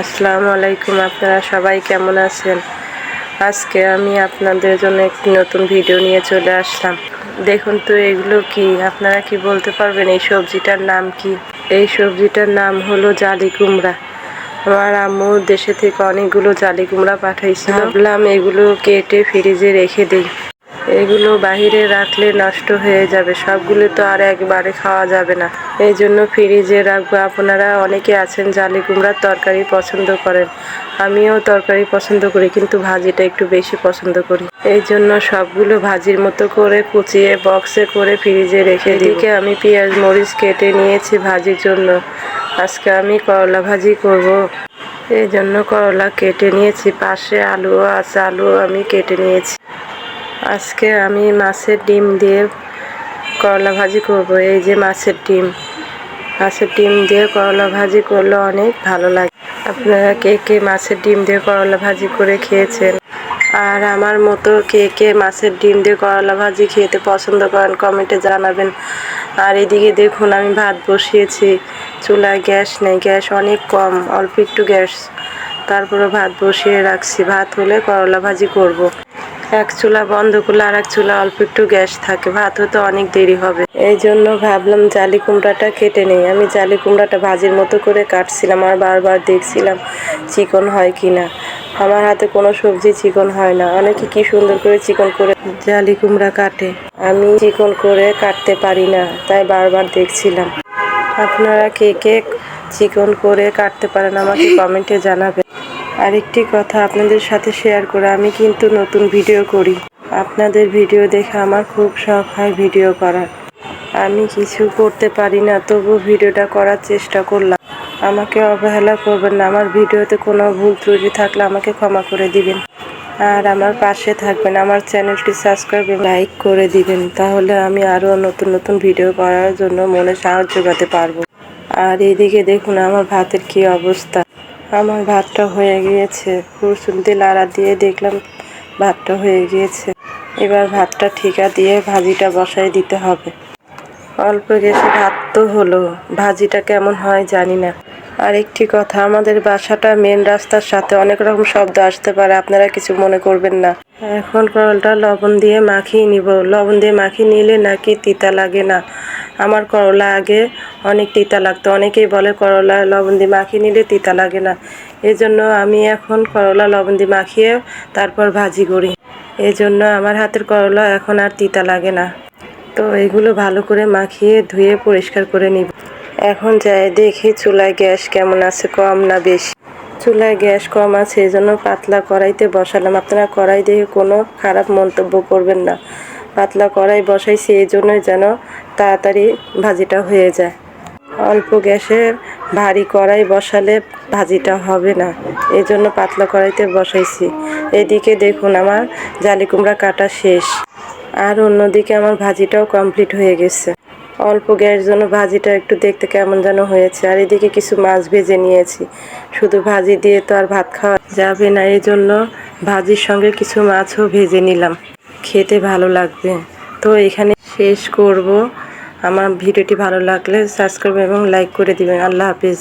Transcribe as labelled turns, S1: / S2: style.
S1: আসসালামু আলাইকুম, আপনারা সবাই কেমন আছেন? আজকে আমি আপনাদের জন্য একটি নতুন ভিডিও নিয়ে চলে আসলাম। দেখুন তো, এগুলো কি? আপনারা কি বলতে পারবেন এই সবজিটার নাম কি? এই সবজিটার নাম হলো জালি কুমড়া। আমার আম্মু দেশে থেকে অনেকগুলো জালি কুমড়া পাঠাইছিল। ভাবলাম এগুলো কেটে ফ্রিজে রেখে দিই। এগুলো বাহিরে রাখলে নষ্ট হয়ে যাবে। সবগুলো তো আর একবারে খাওয়া যাবে না। এই জন্য ফ্রিজে রাখব। আপনারা অনেকে আছেন জালি কুমড়ার তরকারি পছন্দ করেন। আমিও তরকারি পছন্দ করি, কিন্তু ভাজিটা একটু বেশি পছন্দ করি। এই জন্য সবগুলো ভাজির মতো করে কুচিয়ে, বক্সে করে ফ্রিজে রেখে দিকে আমি পেঁয়াজ, মরিচ কেটে নিয়েছি ভাজির জন্য। আজকে আমি করলা ভাজি করব। এই জন্য করলা কেটে নিয়েছি। পাশে আলুও আছে, আলুও আমি কেটে নিয়েছি। আজকে আমি মাছের ডিম দিয়ে করলা ভাজি করব। এই যে মাছের ডিম। মাছের ডিম দিয়ে করলা ভাজি করলে অনেক ভালো লাগে। আপনারা কে কে মাছের ডিম দিয়ে করলা ভাজি করে খেয়েছেন? আর আমার মতো কে কে মাছের ডিম দিয়ে করলা ভাজি খেতে পছন্দ করেন, কমেন্টে জানাবেন। আর এদিকে দেখুন, আমি ভাত বসিয়েছি। চুলায় গ্যাস নেই, গ্যাস অনেক কম, অল্প একটু গ্যাস। তারপরে ভাত বসিয়ে রাখছি। ভাত হলে করলা ভাজি করব। এক চুলা বন্ধ করলে আর এক চুলা অল্প একটু গ্যাস থাকে, ভাত হতে অনেক দেরি হবে। এই জন্য ভাবলাম জালি কুমড়াটা কেটে নেই। আমি জালি কুমড়াটা ভাজির মতো করে কাটছিলাম আর বারবার দেখছিলাম চিকন হয় কি না আমার হাতে কোনো সবজি চিকন হয় না। অনেকে কি সুন্দর করে চিকন করে জালি কুমড়া কাটে। আমি চিকন করে কাটতে পারি না, তাই বারবার দেখছিলাম। আপনারা কে কে চিকন করে কাটতে পারেন আমাকে কমেন্টে জানাবেন। আরেকটি কথা আপনাদের সাথে শেয়ার করে আমি কিন্তু নতুন ভিডিও করি। আপনাদের ভিডিও দেখে আমার খুব শখ হয় ভিডিও করার। আমি কিছু করতে পারি না তবু ভিডিওটা করার চেষ্টা করলাম। আমাকে অবহেলা করবেন না, আমার ভিডিওতে কোনো ভুল ত্রুটি থাকলে আমাকে ক্ষমা করে দিবেন। আর আমার পাশে থাকবেন, আমার চ্যানেলটি সাবস্ক্রাইব লাইক করে দিবেন, তাহলে আমি আরও নতুন নতুন ভিডিও করার জন্য মনে সাহায্য যোগাতে পারব। আর এদিকে দেখুন আমার ভাতের কি অবস্থা। আমার ভাতটা হয়ে গিয়েছে। রসুন দিয়ে লাড়া দিয়ে দেখলাম ভাতটা হয়ে গিয়েছে। এবার ভাতটা ঠিকা দিয়ে ভাজিটা বসাই দিতে হবে। অল্প গেছে ভাত তো হলো। ভাজিটা কেমন হয় জানি না। আর একটি কথা, আমাদের বাসাটা মেন রাস্তার সাথে অনেক রকম শব্দ আসতে পারে, আপনারা কিছু মনে করবেন না। এখন করলটা লবণ দিয়ে মাখিয়ে নিব। লবণ দিয়ে মাখিয়ে নিলে নাকি তিতা লাগে না। আমার করলা আগে অনেক তিতা লাগতো। অনেকেই বলে করলা লবণ দিয়ে মাখিয়ে নিলে তিতা লাগে না। এই জন্য আমি এখন করলা লবণ দিয়ে মাখিয়ে তারপর ভাজি করি। এই জন্য আমার হাতের করলা এখন আর তিতা লাগে না। তো এগুলো ভালো করে মাখিয়ে ধুয়ে পরিষ্কার করে নিব। এখন যাই দেখি চুলায় গ্যাস কেমন আছে, কম না বেশি। চুলায় গ্যাস কম আছে এই জন্য পাতলা কড়াইতে বসালাম। আপনারা কড়াই দেখে কোনো খারাপ মন্তব্য করবেন না। পাতলা কড়াই বসাইছি, এই জন্যই যেন তাড়াতাড়ি ভাজিটা হয়ে যায়। অল্প গ্যাসে ভারী কড়াই বসালে ভাজিটা হবে না, এই জন্য পাতলা কড়াইতে বসাইছি। এদিকে দেখুন আমার জালি কুমড়া কাটা শেষ। আর অন্যদিকে আমার ভাজিটাও কমপ্লিট হয়ে গেছে। অল্প গ্যাস জন্য ভাজিটা একটু দেখতে কেমন যেন হয়েছে। আর এদিকে কিছু মাছ ভেজে নিয়েছি। শুধু ভাজি দিয়ে তো আর ভাত খাওয়া যাবে না, এই জন্য ভাজির সঙ্গে কিছু মাছও ভেজে নিলাম। খেতে ভালো লাগবে। তো এখানে শেষ করব। আমার ভিডিওটি ভালো লাগলে সাবস্ক্রাইব এবং লাইক করে দিবেন। আল্লাহ হাফিজ।